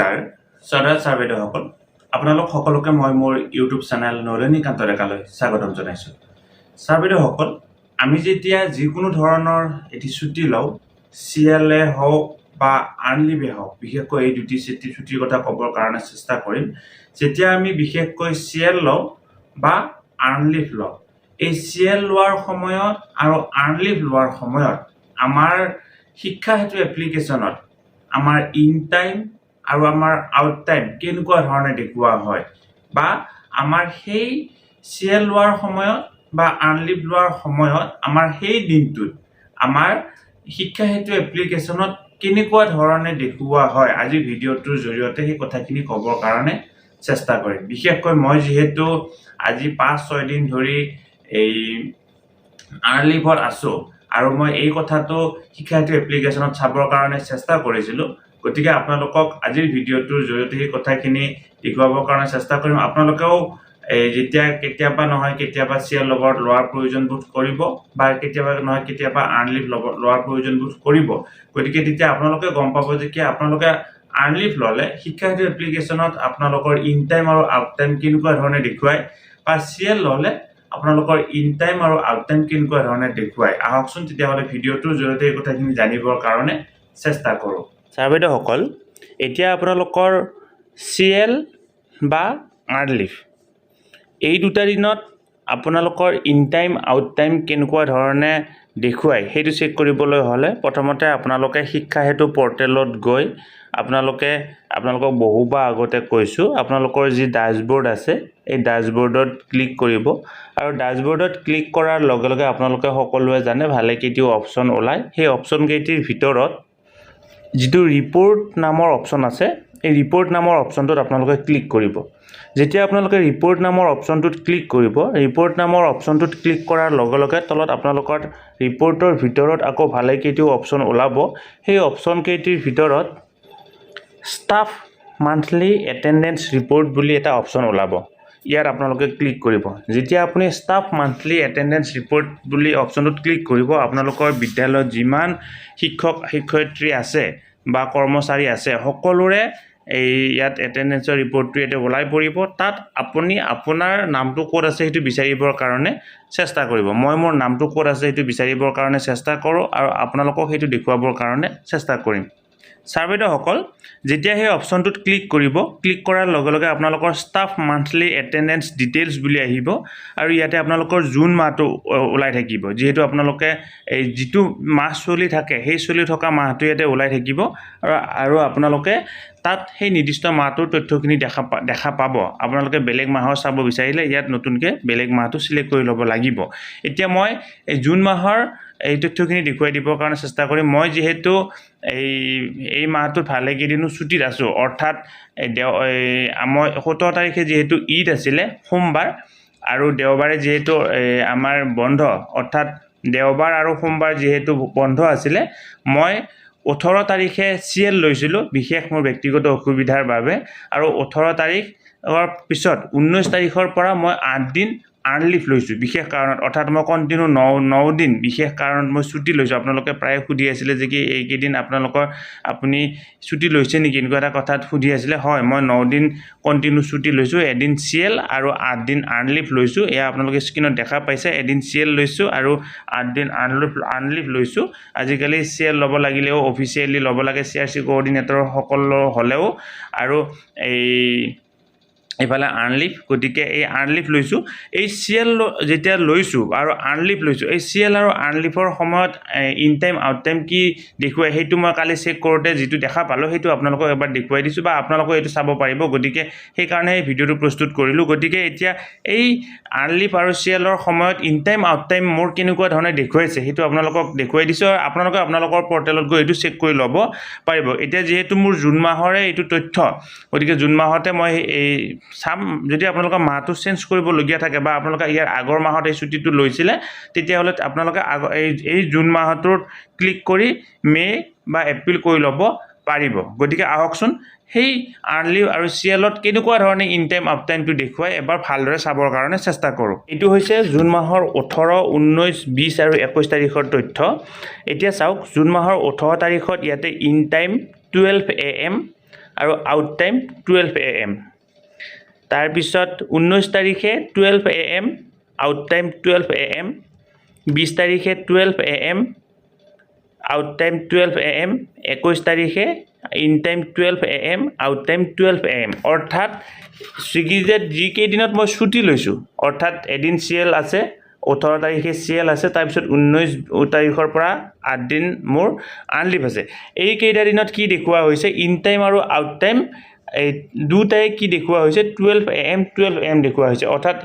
নমস্কাৰ। শ্ৰদ্ধা ছাৰ বাইদেউসকল আপোনালোক সকলোকে মই মোৰ ইউটিউব চেনেল নলিনীকান্ত ডেকালৈ স্বাগতম জনাইছোঁ। ছাৰ বাইদেউসকল আমি যেতিয়া যিকোনো ধৰণৰ এটি ছুটি লওঁ চি এল এ হওক বা আৰ্ণলিভে হওক বিশেষকৈ এই দুটি ছুটি ছুটিৰ কথা ক'বৰ কাৰণে চেষ্টা কৰিম যেতিয়া আমি বিশেষকৈ চি এল লওঁ বা আৰ্ণলিভ লওঁ এই চি এল লোৱাৰ সময়ত আৰু আৰ্ণলিভ লোৱাৰ সময়ত আমাৰ শিক্ষা হেতু এপ্লিকেশ্যনত আমাৰ ইন টাইম আৰু আমাৰ আউট টাইম কেনেকুৱা ধৰণে দেখুওৱা হয় বা আমাৰ সেই চি এল লোৱাৰ সময়ত বা আৰ্ণলিভ লোৱাৰ সময়ত আমাৰ সেই দিনটোত আমাৰ শিক্ষা হেতু এপ্লিকেশ্যনত কেনেকুৱা ধৰণে দেখুওৱা হয় আজি ভিডিঅ'টোৰ জৰিয়তে সেই কথাখিনি ক'বৰ কাৰণে চেষ্টা কৰিম। বিশেষকৈ মই যিহেতু আজি পাঁচ ছয়দিন ধৰি এই আৰ্ণলিভত আছোঁ আৰু মই এই কথাটো শিক্ষাৰ্থী এপ্লিকেশ্যনত চাবৰ কাৰণে চেষ্টা কৰিছিলোঁ। গতিকে আপোনালোকক আজিৰ ভিডিঅ'টোৰ জৰিয়তে সেই কথাখিনি দেখুৱাবৰ কাৰণে চেষ্টা কৰিম। আপোনালোকেও যেতিয়া কেতিয়াবা নহয় কেতিয়াবা চিয়েল লগত লোৱাৰ প্ৰয়োজন বোধ কৰিব বা কেতিয়াবা নহয় কেতিয়াবা আৰ্ণলিভ ল'ব লোৱাৰ প্ৰয়োজন বোধ কৰিব। গতিকে তেতিয়া আপোনালোকে গম পাব যে কি আপোনালোকে আৰ্ণলিভ ল'লে শিক্ষাৰ্থী এপ্লিকেশ্যনত আপোনালোকৰ ইন টাইম আৰু আউট টাইম কেনেকুৱা ধৰণে দেখুৱায় বা চিয়েল ল'লে আপোনালোকৰ ইন টাইম আৰু আউট টাইম কেনেকুৱা ধৰণে দেখুৱায়। আহকচোন তেতিয়াহ'লে ভিডিঅ'টোৰ জৰিয়তে এই কথাখিনি জানিবৰ কাৰণে চেষ্টা কৰোঁ। ছাৰ বাইদেউসকল এতিয়া আপোনালোকৰ চি এল বা আৰ্ণলিভ এই দুটা দিনত আপোনালোকৰ ইন টাইম আউট টাইম কেনেকুৱা ধৰণে দেখুৱায় সেইটো চেক কৰিবলৈ হ'লে প্ৰথমতে আপোনালোকে শিক্ষা হেতু পৰ্টেলত গৈ আপোনালোকে আপোনালোকক বহুবাৰ আগতে কৈছোঁ আপোনালোকৰ যি ডাছবৰ্ড আছে এই ডাছবৰ্ডত ক্লিক কৰিব। আৰু ডাছবৰ্ডত ক্লিক কৰাৰ লগে লগে আপোনালোকে সকলোৱে জানে ভালেকেইটিও অপশ্যন ওলায়। সেই অপশ্যনকেইটিৰ ভিতৰত যিটো ৰিপৰ্ট নামৰ অপশ্যন আছে এই ৰিপৰ্ট নামৰ অপশ্যনটোত আপোনালোকে ক্লিক কৰিব। যেতিয়া আপোনালোকে ৰিপৰ্ট নামৰ অপশ্যনটোত ক্লিক কৰিব ৰিপৰ্ট নামৰ অপশ্যনটোত ক্লিক কৰাৰ লগে লগে তলত আপোনালোকৰ ৰিপৰ্টৰ ভিতৰত আকৌ ভালেকেইটিও অপশ্যন ওলাব। সেই অপশ্যনকেইটিৰ ভিতৰত ষ্টাফ মান্থলি এটেণ্ডেঞ্চ ৰিপৰ্ট বুলি এটা অপশ্যন ওলাব। ইয়াত আপোনালোকে ক্লিক কৰিব। যেতিয়া আপুনি ষ্টাফ মান্থলি এটেণ্ডেঞ্চ ৰিপৰ্ট বুলি অপশ্যনটোত ক্লিক কৰিব আপোনালোকৰ বিদ্যালয়ত যিমান শিক্ষক শিক্ষয়িত্ৰী আছে বা কৰ্মচাৰী আছে সকলোৰে এই ইয়াত এটেণ্ডেঞ্চৰ ৰিপৰ্টটো ইয়াতে ওলাই পৰিব। তাত আপুনি আপোনাৰ নামটো ক'ত আছে সেইটো বিচাৰিবৰ কাৰণে চেষ্টা কৰিব। মই মোৰ নামটো ক'ত আছে সেইটো বিচাৰিবৰ কাৰণে চেষ্টা কৰোঁ আৰু আপোনালোকক সেইটো দেখুৱাবৰ কাৰণে চেষ্টা কৰিম। ছাৰ বাইদেউসকল যেতিয়া সেই অপশ্যনটোত ক্লিক কৰিব ক্লিক কৰাৰ লগে লগে আপোনালোকৰ ষ্টাফ মান্থলি এটেণ্ডেঞ্চ ডিটেইলছ বুলি আহিব আৰু ইয়াতে আপোনালোকৰ জুন মাহটো ওলাই থাকিব। যিহেতু আপোনালোকে এই যিটো মাহ চলি থাকে সেই চলি থকা মাহটো ইয়াতে ওলাই থাকিব আৰু আৰু আপোনালোকে তাত সেই নিৰ্দিষ্ট মাহটোৰ তথ্যখিনি দেখা পা দেখা পাব। আপোনালোকে বেলেগ মাহৰ চাব বিচাৰিলে ইয়াত নতুনকৈ বেলেগ মাহটো চিলেক্ট কৰি ল'ব লাগিব। এতিয়া মই এই জুন মাহৰ এই তথ্যখিনি দেখুৱাই দিবৰ কাৰণে চেষ্টা কৰিম মই যিহেতু এই এই মাহটোত ভালেকেইদিনো ছুটীত আছোঁ। অৰ্থাৎ দেও, এই মই সোতৰ তাৰিখে যিহেতু ঈদ আছিলে, সোমবাৰ আৰু দেওবাৰে যিহেতু আমাৰ বন্ধ। অৰ্থাৎ দেওবাৰ আৰু সোমবাৰ যিহেতু বন্ধ আছিলে, মই ওঠৰ তাৰিখে চি লৈছিলোঁ, বিশেষ মোৰ ব্যক্তিগত অসুবিধাৰ বাবে। আৰু ওঠৰ তাৰিখৰ পিছত ঊনৈছ তাৰিখৰ পৰা মই আঠদিন আৰ্ণলিভ লৈছোঁ বিশেষ কাৰণত অৰ্থাৎ মই কণ্টিনিউ ন ন দিন বিশেষ কাৰণত মই ছুটি লৈছোঁ। আপোনালোকে প্ৰায়ে সুধি আছিলে যে কি এইকেইদিন আপোনালোকৰ আপুনি ছুটি লৈছে নেকি? এনেকুৱা এটা কথাত সুধি আছিলে হয় মই ন দিন কণ্টিনিউ ছুটি লৈছোঁ এদিন চি এল আৰু আঠদিন আৰ্ণলিভ লৈছোঁ। এয়া আপোনালোকে স্ক্ৰীণত দেখা পাইছে এদিন চি এল লৈছোঁ আৰু আঠদিন আৰ্ণলিভ আৰ্ণলিভ লৈছোঁ। আজিকালি চি এল ল'ব লাগিলেও অফিচিয়েলি ল'ব লাগে চি আৰ চি কোঅৰ্ডিনেটৰ সকলো হ'লেও। আৰু এই এইফালে আৰ্ণলিভ গতিকে এই আৰ্ণলিভ লৈছোঁ। এই চি এল যেতিয়া লৈছোঁ আৰু আৰ্ণলিভ লৈছোঁ এই চি এল আৰু আৰ্ণলিভৰ সময়ত ইন টাইম আউট টাইম কি দেখুৱাই সেইটো মই কালি চেক কৰোঁতে যিটো দেখা পালোঁ সেইটো আপোনালোকক এবাৰ দেখুৱাই দিছোঁ বা আপোনালোকে এইটো চাব পাৰিব। গতিকে সেইকাৰণে এই ভিডিঅ'টো প্ৰস্তুত কৰিলোঁ। গতিকে এতিয়া এই আৰ্ণলিভ আৰু চি এলৰ সময়ত ইন টাইম আউট টাইম মোৰ কেনেকুৱা ধৰণে দেখুৱাইছে সেইটো আপোনালোকক দেখুৱাই দিছোঁ আৰু আপোনালোকে আপোনালোকৰ পৰ্টেলত গৈ এইটো চেক কৰি ল'ব পাৰিব। এতিয়া যিহেতু মোৰ জুন মাহৰে এইটো তথ্য গতিকে জুন মাহতে মই এই চাম, যদি আপোনালোকৰ মাহটো চেঞ্জ কৰিবলগীয়া থাকে বা আপোনালোকে ইয়াৰ আগৰ মাহত এই ছুটীটো লৈছিলে, তেতিয়াহ'লে আপোনালোকে আগ, এই এই জুন মাহটোত ক্লিক কৰি মে' বা এপ্ৰিল কৰি ল'ব পাৰিব। গতিকে আহকচোন, সেই আৰ্ণলিভ আৰু চি এলত কেনেকুৱা ধৰণে ইন টাইম আউট টাইমটো দেখুৱাই এবাৰ ভালদৰে চাবৰ কাৰণে চেষ্টা কৰোঁ। এইটো হৈছে জুন মাহৰ ওঠৰ ঊনৈছ বিছ আৰু একৈছ তাৰিখৰ তথ্য। এতিয়া চাওক, জুন মাহৰ ওঠৰ তাৰিখত ইয়াতে in time twelve A M আৰু out time twelve A M তাৰপিছত ঊনৈছ তাৰিখে twelve A M out time twelve A M বিছ তাৰিখে twelve A M out time twelve A M একৈছ তাৰিখে in time twelve A M out time twelve A M অৰ্থাৎ ছুইগিজেত যিকেইদিনত মই ছুটি লৈছোঁ, অৰ্থাৎ এদিন চি এল আছে, ওঠৰ তাৰিখে চি এল আছে তাৰপিছত ঊনৈছ তাৰিখৰ পৰা আঠদিন মোৰ আনলিভ আছে। এইকেইটা দিনত কি দেখুওৱা হৈছে ইন টাইম আৰু আউট টাইম এই দুটাই কি দেখুওৱা হৈছে? টুৱেলভ এম টুৱেলভ এম দেখুওৱা হৈছে। অৰ্থাৎ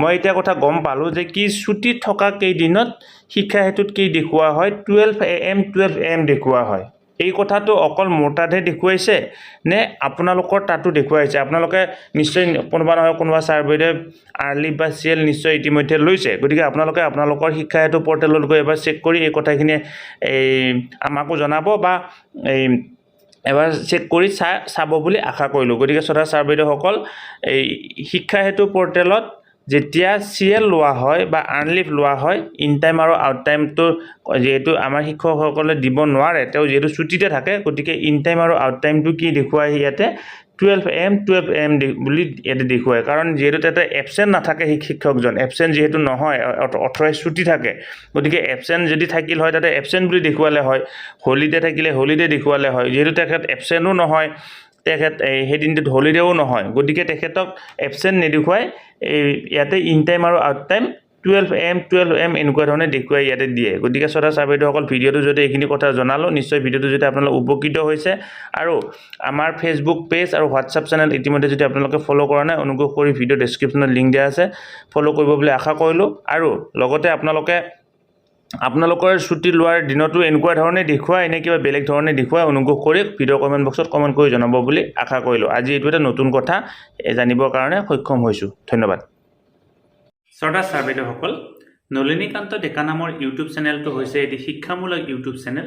মই এতিয়া কথা গম পালোঁ যে কি ছুটি থকা কেইদিনত শিক্ষা হেতুত কি দেখুওৱা হয়? Twelve A M twelve M দেখুওৱা হয়। এই কথাটো অকল মোৰ তাতহে দেখুৱাইছে নে আপোনালোকৰ তাতো দেখুৱাইছে? আপোনালোকে নিশ্চয় কোনোবা নহয় কোনোবা ছাৰ্ভেতে আৰ্লি বা চি এল নিশ্চয় ইতিমধ্যে লৈছে। গতিকে আপোনালোকে আপোনালোকৰ শিক্ষা হেতু পৰ্টেলত গৈ এবাৰ চেক কৰি এই কথাখিনি এই আমাকো জনাব বা এই এবাৰ চেক কৰি চাই চাব বুলি আশা কৰিলোঁ। গতিকে শ্ৰদ্ধা ছাৰ বাইদেউসকল, এই শিক্ষা হেতু পৰ্টেলত যেতিয়া এল লোৱা হয় বা আৰ্ণলিভ লোৱা হয়, ইন টাইম আৰু আউট টাইমটো যিহেতু আমাৰ শিক্ষকসকলে দিব নোৱাৰে, তেওঁ যিহেতু ছুটিতে থাকে, গতিকে ইন টাইম আৰু আউট টাইমটো কি দেখুৱাই ইয়াতে? টুৱেলভ এম টুৱেলভ এম বুলি ইয়াতে দেখুৱায় কাৰণ যিহেতু তাতে এবচেণ্ট নাথাকে শিক- শিক্ষকজন এবচেণ্ট যিহেতু নহয় অথৰাইজ ছুটি থাকে। গতিকে এবচেণ্ট যদি থাকিল হয়, তাতে এবচেণ্ট বুলি দেখুৱালে হয় হলিডে থাকিলে হলিডে দেখুৱালে হয়। যিহেতু তেখেত এবচেণ্টো নহয় তেখেত এই সেইদিনটোত হলিডেও নহয়। গতিকে তেখেতক এবচেণ্ট নেদেখুৱাই এই ইয়াতে ইন টাইম আৰু out time twelve M twelve M এনেকুৱা ধৰণে দেখুৱাই ইয়াতে দিয়ে। গতিকে শ্ৰদ্ধা ছাৰ বাইদেউসকল ভিডিঅ'টো যদি এইখিনি কথা জনালোঁ নিশ্চয় ভিডিঅ'টো যদি আপোনালোক উপকৃত হৈছে আৰু আমাৰ ফেচবুক পেজ আৰু হোৱাটছআপ চেনেল ইতিমধ্যে যদি আপোনালোকে ফ'ল' কৰা নাই অনুগ্ৰহ কৰি ভিডিঅ' ডেছক্ৰিপশ্যনত লিংক দিয়া আছে। ফ'ল' কৰিব বুলি আশা কৰিলোঁ আৰু লগতে আপোনালোকে আপোনালোকৰ ছুটি লোৱাৰ দিনতো এনেকুৱা ধৰণে দেখুৱাই, নে কিবা বেলেগ ধৰণে দেখুৱাই, অনুগ্ৰহ কৰি ভিডিঅ' কমেণ্ট বক্সত কমেণ্ট কৰি জনাব বুলি আশা কৰিলোঁ। আজি এইটো এটা নতুন কথা জানিবৰ কাৰণে সক্ষম হৈছোঁ। ধন্যবাদ। শ্ৰদ্ধা ছাৰ বাইদেউসকল নলিনীকান্ত ডেকা নামৰ ইউটিউব চেনেলটো হৈছে এটি শিক্ষামূলক ইউটিউব চেনেল।